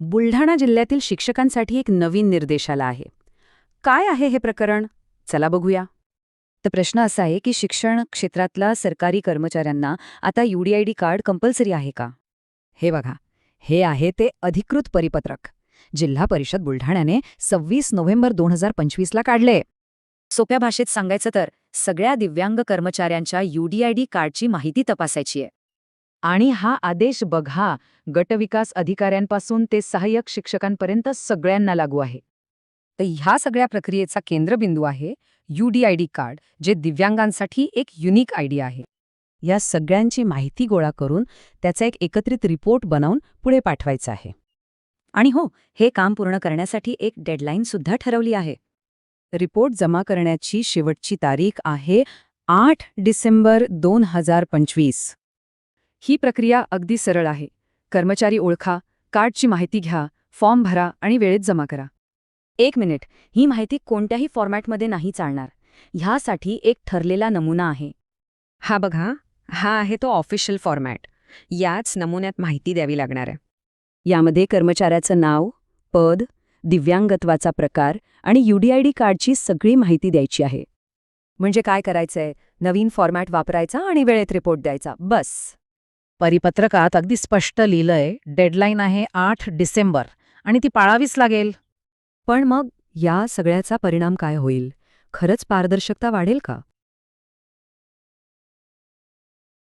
बुलढाणा जिल्ह्यातील शिक्षकांसाठी एक नवीन निर्देश आला आहे. काय आहे हे प्रकरण? चला बघूया. तर प्रश्न असा आहे की शिक्षण क्षेत्रातल्या सरकारी कर्मचाऱ्यांना आता यूडीआयडी कार्ड कंपल्सरी आहे का? हे बघा हे आहे ते अधिकृत परिपत्रक. जिल्हा परिषद बुलढाण्याने सव्वीस नोव्हेंबर दोन हजार पंचवीसला काढले. सोप्या भाषेत सांगायचं तर सगळ्या दिव्यांग कर्मचाऱ्यांच्या यूडीआयडी कार्डची माहिती तपासायची आहे. आणि हा आदेश बघा गटविकास अधिकाऱ्यांपासून ते सहाय्यक शिक्षकांपर्यंत सगळ्यांना लागू आहे. तर ह्या सगळ्या प्रक्रियेचा केंद्रबिंदू आहे यूडीआयडी कार्ड जे दिव्यांगांसाठी एक युनिक आयडी आहे. या सगळ्यांची माहिती गोळा करून त्याचा एक एकत्रित रिपोर्ट बनवून पुढे पाठवायचा आहे. आणि हो हे काम पूर्ण करण्यासाठी एक डेडलाईन सुद्धा ठरवली आहे. रिपोर्ट जमा करण्याची शेवटची तारीख आहे आठ डिसेंबर दोन हजार पंचवीस. ही प्रक्रिया अगदी सरळ आहे. कर्मचारी ओळखा कार्डची माहिती घ्या फॉर्म भरा आणि वेळेत जमा करा. एक मिनिट ही माहिती कोणत्याही फॉर्मॅटमध्ये नाही चालणार. ह्यासाठी एक ठरलेला नमुना आहे. हा बघा हा आहे तो ऑफिशियल फॉर्मॅट. याच नमुन्यात माहिती द्यावी लागणार आहे. यामध्ये कर्मचाऱ्याचं नाव पद दिव्यांगत्वाचा प्रकार आणि यूडीआयडी कार्डची सगळी माहिती द्यायची आहे. म्हणजे काय करायचंय? नवीन फॉर्मॅट वापरायचा आणि वेळेत रिपोर्ट द्यायचा. बस. परिपत्रकात अगदी स्पष्ट लिहिलंय डेडलाईन आहे आठ डिसेंबर. आणि ती पाळावीच लागेल. पण मग या सगळ्याचा परिणाम काय होईल? खरंच पारदर्शकता वाढेल का?